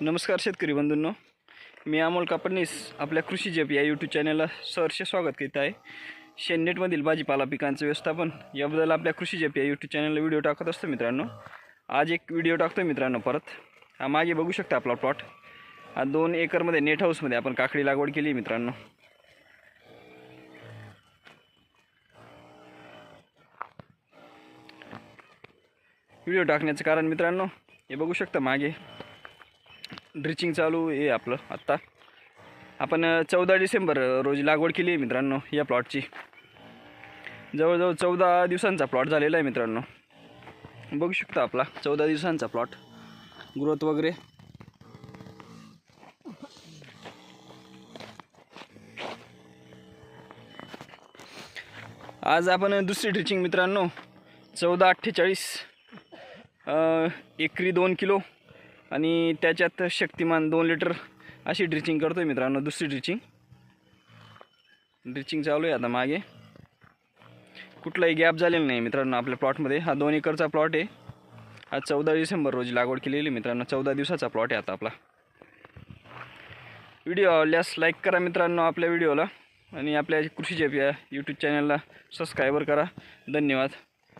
नमस्कार शेतकरी बंधूंनो. मी अमोल कापडनीस आपल्या कृषी जप या यूट्यूब चॅनलला सहर्ष स्वागत करीत आहे. शेननेटमधील भाजीपाला पिकांचं व्यवस्थापन याबद्दल आपल्या कृषी जप या यूट्यूब चॅनलला व्हिडिओ टाकत असतो मित्रांनो. आज एक व्हिडिओ टाकतो मित्रांनो परत. हा मागे बघू शकता आपला प्लॉट हा दोन एकरमध्ये नेट हाऊसमध्ये आपण काकडी लागवड केली मित्रांनो. व्हिडिओ टाकण्याचं कारण मित्रांनो हे बघू शकता मागे. ड्रिचिंग चालू आहे आपलं आत्ता. आपण चौदा डिसेंबर रोजी लागवड केली आहे मित्रांनो या प्लॉटची जवळजवळ चौदा दिवसांचा प्लॉट झालेला आहे मित्रांनो. बघू शकता आपला चौदा दिवसांचा प्लॉट ग्रोथ वगैरे. आज आपण दुसरी ड्रिचिंग मित्रांनो चौदा अठ्ठेचाळीस एकरी दोन किलो आणि त्याच्यात शक्तिमान दोन लिटर अशी ड्रिचिंग करतो आहे मित्रांनो दुसरी ड्रिचिंग. ड्रिचिंग चालू आहे आता मागे. कुठलाही गॅप झालेला नाही मित्रांनो आपल्या प्लॉटमध्ये. हा दोन एकरचा प्लॉट आहे. हा चौदा डिसेंबर रोजी लागवड केलेली आहे मित्रांनो. चौदा दिवसाचा प्लॉट आहे आता आपला. व्हिडिओ आवडल्यास लाईक करा मित्रांनो आपल्या व्हिडिओला. आणि आपल्या कृषी जेपी या यूट्यूब चॅनलला सबस्क्रायबर करा. धन्यवाद.